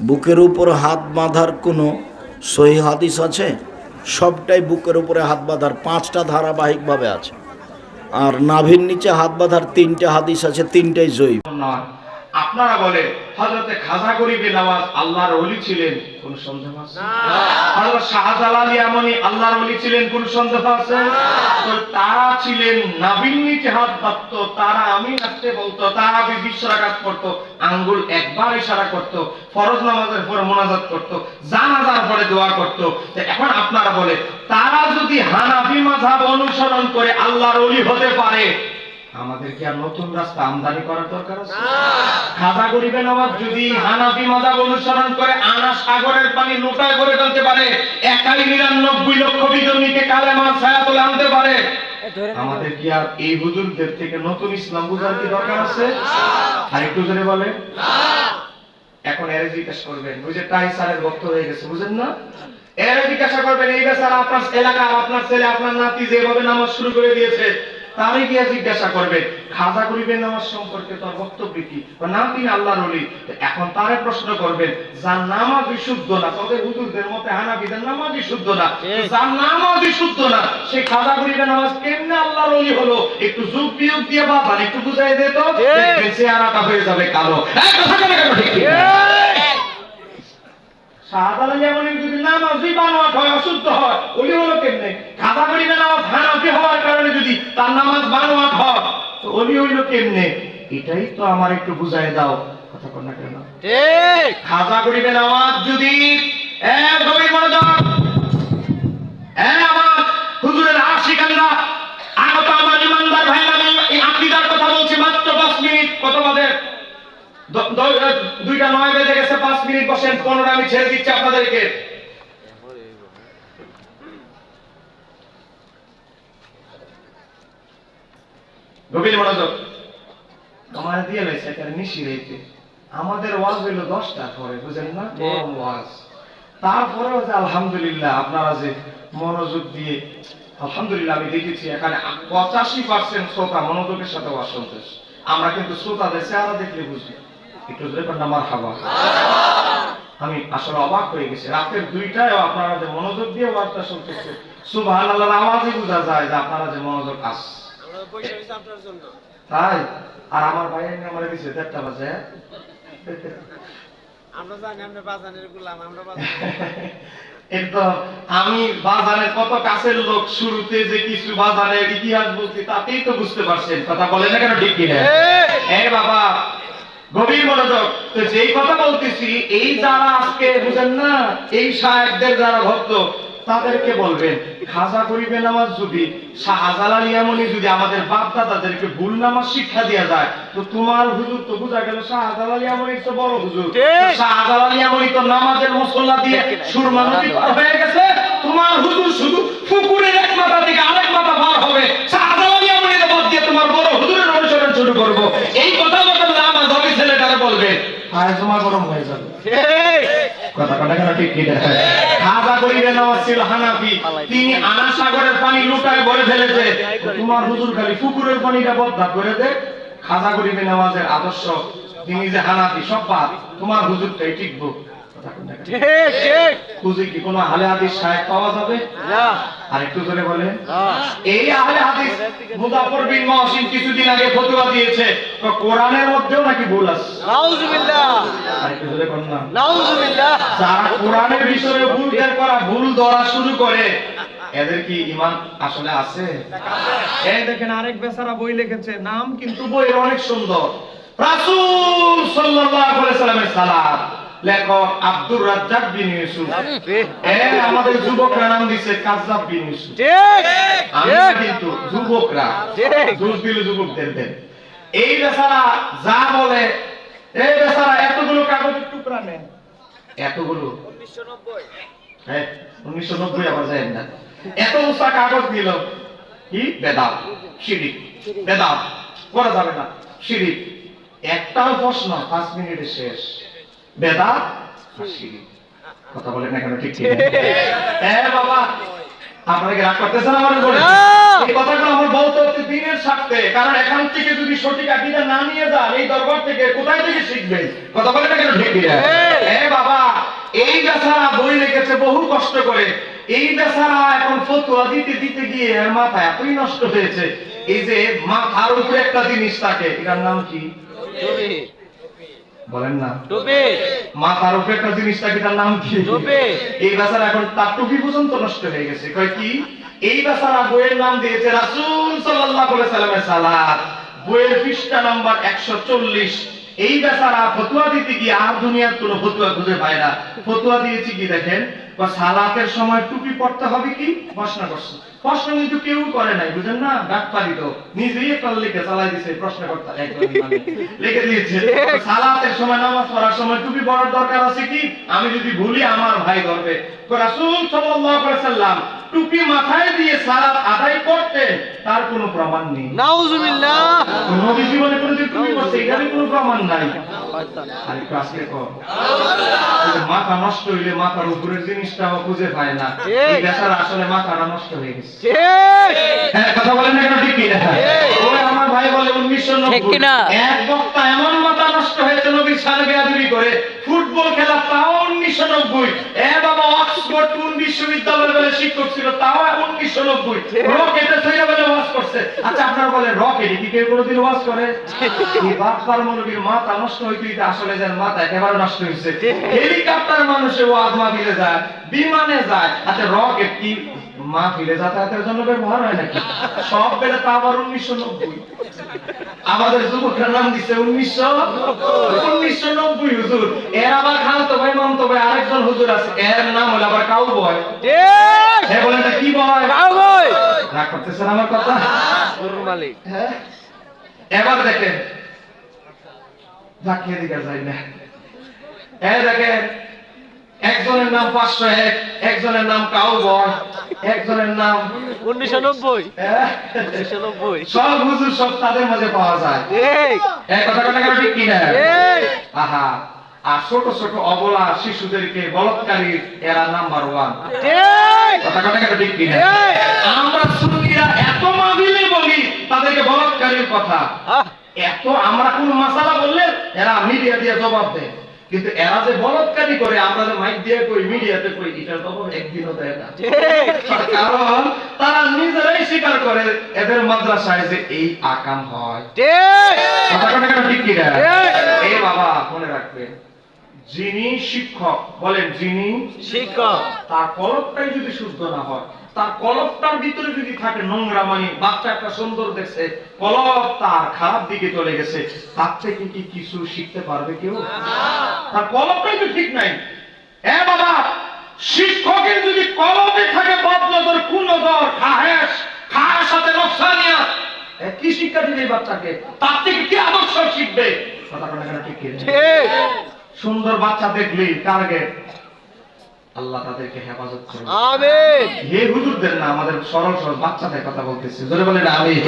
বুকের উপর হাত বাঁধার কোনো সহি হাদিস আছে? সবটাই বুকের উপরে হাত বাঁধার, পাঁচটা ধারাবাহিকভাবে আছে। আর নাভির নিচে হাত বাঁধার তিনটে হাদিস আছে, তিনটাই জয়ী নয় আপনারা বলে হজরতে খাজা গরিবে নওয়াজ আল্লাহর ওলি ছিলেন কোন সন্দেহ আছে? হযরত শাহজালাল ইয়ামানি আল্লাহর ওলি ছিলেন কোন সন্দেহ আছে? তো তারা ছিলেন নাবিন নিচে হাত বাঁধতো তারা আমি রাখতে বলতো তারা বিশ রাকাত করতো আঙ্গুল একবার ইশারা করতো ফরজ নামাজের পরে মোনাজাত করতো জানাজার পরে দোয়া করতো। এখন আপনারা বলে তারা যদি হানাফি মাযহাব অনুসরণ করে আল্লাহর অলি হতে পারে আমাদের কি আর নতুন রাস্তা আমদানি করার দরকার আছে? খাজা গরিবে নওয়াজ যদি হানাফি মাযহাব অনুসরণ করে আনা সাগরের পানি লোটায় করে ফেলতে পারে একাই নিরানব্বই লক্ষ বিধর্মীকে কালেমা ছায়াতলে আনতে পারে। আমাদের কি আর এই হুজুরদের থেকে নতুন ইসলাম বুঝার কি দরকার আছে? আর একটু জোরে বলে এখন এর জিজ্ঞাসা করবেন ওই যে টাই স্যারের বক্ত হয়ে গেছে বুঝেন না? এর জিজ্ঞাসা করবেন এই বেচারা আপনার এলাকা আপনার ছেলে আপনার নাতি যেভাবে নামাজ শুরু করে দিয়েছে তারই গিয়ে জিজ্ঞাসা করবে খাজা গরিবের নামাজ সম্পর্কে তার বক্তব্য কি? নাম তিনি আল্লাহর ওলি। এখন তারে প্রশ্ন করবেন যার নামাজ বিশুদ্ধ না তবে হুজুরদের মতে হানাফিদের নামাজ বিশুদ্ধ না? যার নামাজ বিশুদ্ধ না সেই খাজা গরিবের নামাজ কেমনে আল্লাহর ওলি হলো? একটু যুগ বিয়োগ দিয়ে বা তার একটু বুঝাই দে তো। চেহারাটা হয়ে যাবে কালো? শাহজালাল যেমন যদি নামাজই বানোয়াট হয় অশুদ্ধ হয়। ওলি হলো কেমনে? খাদা করিবে নামাজ হানাফি হওয়ার কারণে যদি তার নামাজ বানোয়াট হয় তো ওলি হইল কেমনে? এটাই তো আমার একটু বুঝাই দাও। কথা না কেন? ঠিক। খাজা করিবে নামাজ যদি। এ গভীর মনোযোগ এ আমার হুজুরের আশিকানরা আগত আমার ইমানদার ভাই আমি এই আকীদার কথা বলছি মাত্র 5 মিনিট। কত বাজে? দ- দ- দুইটা নয় বেজে গেছে পাঁচ মিনিট বসেন পনেরো আমি ছেড়ে দিচ্ছি আপনাদেরকে। গভীর মনোযোগ। আমার দিয়ে লাইছে একটা মিশি রয়েছে আমাদের ওয়াজ হইল দশটা পরে বুঝেন না? গরম ওয়াজ। তারপরেও যে আলহামদুলিল্লাহ আপনারা যে মনোযোগ দিয়ে আলহামদুলিল্লাহ আমি দেখেছি এখানে পঁচাশি পার্সেন্ট শ্রোতা মনোযোগের সাথে ওয়াজ শুনতেছে। আমরা কিন্তু শ্রোতাদের চেহারা দেখলে বুঝি একটু ধরে কন্যা মার খাবা আমি আসলে অবাক হয়ে গেছি। রাতের দুইটায় আপনারা যে মনোযোগ দিয়ে ওয়াজটা শুনতেছে সুবহান আল্লাহর আওয়াজই বোঝা যায় যে আপনারা যে মনোযোগ আস আমরা তাই? আর আমার আমার দিছে দেড়টা বাজে? আমরা জানি আপনি বাজানের গুলাম আমরা একদম আমি বাজারের কত কাছের লোক শুরুতে যে কিছু বাজারের ইতিহাস বলছি তাতেই তো বুঝতে পারছেন। কথা বলে না কেন ঠিক কিনা এ বাবা গভীর মনোযোগ। তো যেই কথা বলতেছি এই যারা আজকে বুঝেন না এই সাহেবদের যারা ভক্ত তাদেরকে বলবেন খাজা করিবে নামাজ যদি শাহজালাল ইয়ামনি যদি আমাদের বাপ দাদাদেরকে ভুল নামাজ শিক্ষা দেওয়া যায় তো তোমার হুজুর তো বুঝা গেল শাহজালাল ইয়ামনি তো বড় হুজুর। শাহজালাল ইয়ামনি তো নামাজের মুসল্লা দিয়ে সুরমা নদী পার হয়ে গেছে। তোমার হুজুর শুধু পুকুরের এক মাথা থেকে আরেক মাথা পার হবে। শাহজালাল ইয়ামনি বাদ দিয়ে তোমার বড় হুজুরের অনুসরণ শুরু করব। এই কথা বললে আমার দবি ছেলেটারে বলবে। আয় তোমার গরম হয়ে যাবে। কথা করিবে নওয়াজ হানাফি, তিনি আনা সাগরের পানি লুটায় ভরে ফেলেছে। তোমার খালি পুকুরের পানিটা বদলা করে দে। খাজা করিবে নওয়াজের আদর্শ, তিনি যে হানাফি, সব বাদ। তোমার হুজুরটাই ঠিকবো? ঠিক ঠিক। খুঁজে কি কোনো আহলে হাদিস সাহেব পাওয়া যাবে? না। আর একটু করে বলেন এই আহলে হাদিস মুজাফর বিন মহসিন কিছুদিন আগে ফতোয়া দিয়েছে। তো কোরআনের মধ্যেও নাকি ভুল আছে? নাউজুবিল্লাহ। আর একটু জোরে কোন না। নাউজুবিল্লাহ। যারা কোরআনের বিষয়ে ভুল বের করা ভুল ধরা শুরু করে এদের কি ইমান আসলে আছে? এই দেখেন আরেক বেচারা বই লিখেছে নাম কিন্তু বইয়ের অনেক সুন্দর। রাসূল সাল্লাল্লাহু আলাইহি সাল্লামের সালাত। লেখক আব্দুর রাজ্জাক বিন ইউসুফ। আমাদের যুবকরা নাম দিছে কাজ্জাব বিন ইউসুফ। ঠিক। কিন্তু যুবকরা। দোষ দিলে যুবকদের দেন। এই বেচারা যা বলে এই বেচারা এতগুলো কাগজের টুকরা নেন। এতগুলো? হ্যাঁ উনিশশো নব্বই আবার যায় না। এত উঁচা কাগজ দিল। কি? বেদাত। শিরিক। বেদাত। করা যাবে না। শিরিক। একটাও প্রশ্ন পাঁচ মিনিটে শেষ। বেদাত কথা বলেন না কেন ঠিক ঠিক। হ্যাঁ বাবা। আপনারা রাগ করতেছেন আমার উপরে? এই কথাগুলো আমার বলতে হচ্ছে দিনের স্বার্থে। কারণ এখান থেকে যদি সঠিক আকিদা না নিয়ে যান এই দরবার থেকে কোথায় থেকে শিখবেন? কথা বলেন না কেন ঠিক কিনা? হ্যাঁ। বহু কষ্ট করে। এই বেচারা এখন ফতুয়া দিতে দিতে গিয়ে এর মাথা এতই নষ্ট হয়েছে। এই যে মাথার উপরে একটা জিনিস থাকে এটার নাম কি? বলেন না। টুপি মাথার উপরে একটা জিনিসটা কি তার নাম কি? টুপি। এই বেচারা এখন তার টুপি পর্যন্ত নষ্ট হয়ে গেছে। কয় কি? এই বেচারা বইয়ের নাম দিয়েছে রাসূল সাল্লাল্লাহু আলাইহি সাল্লামের সালাত। বইয়ের পৃষ্ঠা নাম্বার 140 এই বেচারা ফতোয়া দিতে গিয়ে আর দুনিয়ার কোনো ফতোয়া খুঁজে পায় না। ফতুয়া দিয়েছি কি দেখেন? বা সালাতের সময় টুপি পড়তে হবে কি? প্রশ্ন করছে প্রশ্ন কিন্তু কেউ করে নাই বুঝেন না? ডাক্তারি তো নিজেই একটা লিখে চালাই দিছে প্রশ্ন করতে লিখে দিয়েছে। সালাতের সময় নামাজ পড়ার সময় টুপি পড়ার দরকার আছে কি? আমি যদি ভুলি আমার ভাই ধরবে। রাসূল সাল্লাল্লাহু আলাইহি সাল্লাম টুপি মাথায় দিয়ে সালাত আদায় করতেন তার কোনো প্রমাণ নেই। নাউজুবিল্লাহ। নবী জীবনে কোনো দিন টুপি পরছে এখানে কোনো প্রমাণ নাই। আর আজকে কর। মাথা নষ্ট হইলে মাথার উপরের জিনিসটাও খুঁজে পায় না। এই বেচারা আসলে মাথাটা নষ্ট হয়ে গেছে। ঠিক হ্যাঁ কথা বলেন না কেন ঠিক কিনা ওই আমার ভাই বলে উনিশশো ঠিক কিনা? এক বক্তা এমন মাথা নষ্ট হয়েছে নবীর সালে বেয়াদবি করে ফুটবল খেলা তাও উনিশশো নব্বই এ বাবা অক্সফোর্ড কোন বিশ্ববিদ্যালয়ের বেলে শিক্ষক ছিল? তাও উনিশশো নব্বই রকেটে তৈরি বেলে ওয়াজ করছে। আচ্ছা আপনারা বলেন রকেটে কি কেউ কোনোদিন ওয়াজ করে? এই বাপ্পার মৌলবীর মাথা নষ্ট হইতে হইতে আসলে যার মাথা একেবারে নষ্ট হয়েছে হেলিকপ্টার মানুষে ওয়াজ মাহফিলে যায়, বিমানে যায়। আচ্ছা রকেট কি মাহফিলে যাতায়াতের জন্য ব্যবহার হয় নাকি? সব বেলে তা আবার উনিশশো নব্বই। আমাদের যুবকরা নাম দিচ্ছে উনিশশো উনিশশো নব্বই হুজুর। এর আবার খালতো ভাই মামতো ভাই আরেকজন হুজুর আছে। এর নাম হলো আবার কাউ বয় হ্যাঁ এটা কি বয়? রাগ করতেছেন আমার কথা? গরুর মালিক। হ্যাঁ এবার দেখেন। জাকিয়ে দিকে যাই না। এই দেখেন একজনের নাম পাঁচশো এক একজনের নাম কাউবয় একজনের নাম উনিশশো নব্বই। হ্যাঁ, উনিশশো নব্বই। সব হুজুর সব তাদের মাঝে পাওয়া যায়। কথা কথা কেন ঠিক কিনা? আহা। আর ছোট ছোট অবলা শিশুদেরকে বলৎকারী এরা নাম্বার ওয়ান। কথা কথা কেন ঠিক কিনা? আমরা সুন্নিরা এত মাবিলে বলি তাদেরকে বলৎকারীর কথা। এত আমরা কোন মাসালা বললে এরা মিডিয়া দিয়ে জবাব দেয়। কিন্তু এরা যে বলৎকারী করে আমরা যে মাইক দিয়ে কই মিডিয়াতে কই এটার জবাব একদিনও দেয় না। কারণ তারা নিজেরাই স্বীকার করে এদের মাদ্রাসায় যে এই আকাম হয়। ঠিক। কথা কথা ঠিক ঠিক। এই বাবা মনে রাখবেন যিনি শিক্ষক বলেন যিনি শিক্ষক। তার কলপটাই যদি শুদ্ধ না হয় তার কলপটার ভিতরে যদি থাকে নোংরা মানে বাচ্চা একটা সুন্দর দেখছে কলপ তার খারাপ দিকে চলে গেছে তার থেকে কি কিছু শিখতে পারবে কেউ? তার কলপটাই তো ঠিক নাই। হ্যাঁ বাবা শিক্ষকের যদি কলপে থাকে বদনজর কুনজর খাহেস খায়ের সাথে নকশানিয়া কি শিক্ষা দিবে এই বাচ্চাকে? তার থেকে কি আদর্শ শিখবে? কথা কথা ঠিক। সুন্দর বাচ্চা দেখলেই টার্গেট আল্লাহ তাদেরকে হেফাজত করুন। আমিন। হে হুজুরদের না আমাদের সরল সরল বাচ্চাদের কথা বলতেছি। জোরে বলেন আমিন।